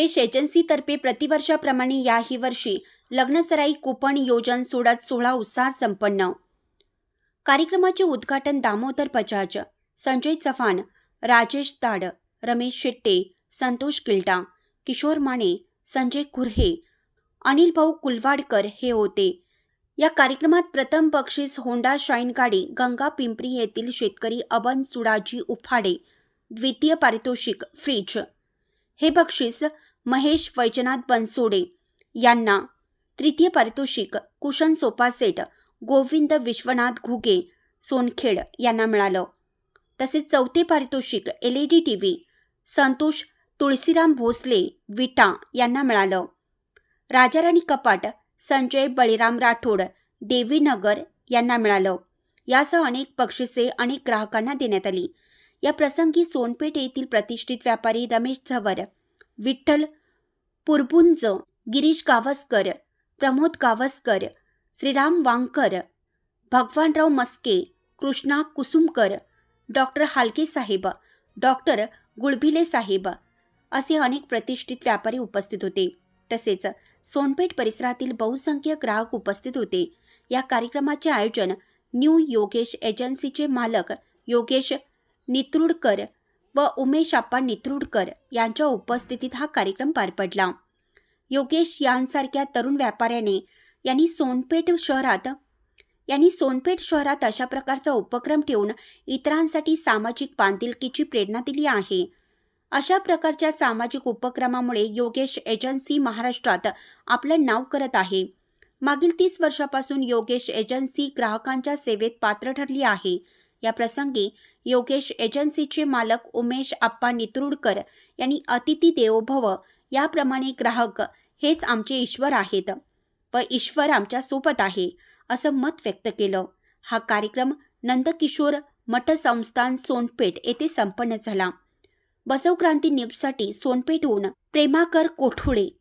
योगेश एजन्सीतर्फे प्रतिवर्षाप्रमाणे याही वर्षी लग्नसराई कुपन योजन सोडत सोहळा उत्साहात संपन्न. कार्यक्रमाचे उद्घाटन दामोदर बजाज संजय चव्हाण राजेश दाड रमेश शेट्टे संतोष गिल्टा किशोर माने संजय कुर्हे अनिल भाऊ कुलवाडकर हे होते. या कार्यक्रमात प्रथम बक्षीस होंडा शाईन गाडी गंगा पिंपरी येथील शेतकरी अबन सुडाजी उफाडे द्वितीय पारितोषिक फ्रीज. हे बक्षीस महेश वैजनाथ बनसोडे यांना तृतीय पारितोषिक cushion sofa set Govind Vishwanath Ghuge Sonkhed यांना मिळालं. तसेच चौथे पारितोषिक L E D T V Santosh Tulshiram Bhosale Vita यांना मिळालं. राजाराणी कपाट संजय बळीराम राठोड देवीनगर यांना मिळालं. यासह अनेक बक्षिसे अनेक ग्राहकांना देण्यात आली. या प्रसंगी सोनपेठ येथील प्रतिष्ठित व्यापारी रमेश झवर विठ्ठल पुरपुंज गिरीश गावस्कर प्रमोद गावस्कर श्रीराम वांकर भगवानराव मस्के कृष्णा कुसुमकर डॉक्टर हालके साहेब डॉक्टर गुळभिले साहेब असे अनेक प्रतिष्ठित व्यापारी उपस्थित होते. तसेच सोनपेठ परिसरातील बहुसंख्य ग्राहक उपस्थित होते. या कार्यक्रमाचे आयोजन न्यू योगेश एजन्सीचे मालक योगेश नित्रुडकर व उमेश आप्पा नित्रुडकर यांच्या उपस्थितीत हा कार्यक्रम पार पडला. योगेश यांसारख्या तरुण व्यापाऱ्याने यांनी सोनपेठ शहरात यांनी सोनपेठ शहरात अशा प्रकारचा उपक्रम ठेवून इतरांसाठी सामाजिक बांधिलकीची प्रेरणा दिली आहे. अशा प्रकारच्या सामाजिक उपक्रमामुळे योगेश एजन्सी महाराष्ट्रात आपलं नाव करत आहे. मागील तीस वर्षापासून योगेश एजन्सी ग्राहकांच्या सेवेत पात्र ठरली आहे. या प्रसंगी योगेश एजन्सीचे मालक उमेश आप्पा नितरुडकर यांनी अतिथी देवोभव याप्रमाणे ग्राहक हेच आमचे ईश्वर आहेत व ईश्वर आमच्यासोबत आहे असं मत व्यक्त केलं. हा कार्यक्रम नंदकिशोर मठ संस्थान सोनपेठ येथे संपन्न झाला. बसवक्रांती न्यूजसाठी सोनपेठहून प्रेमाकर कोठुळे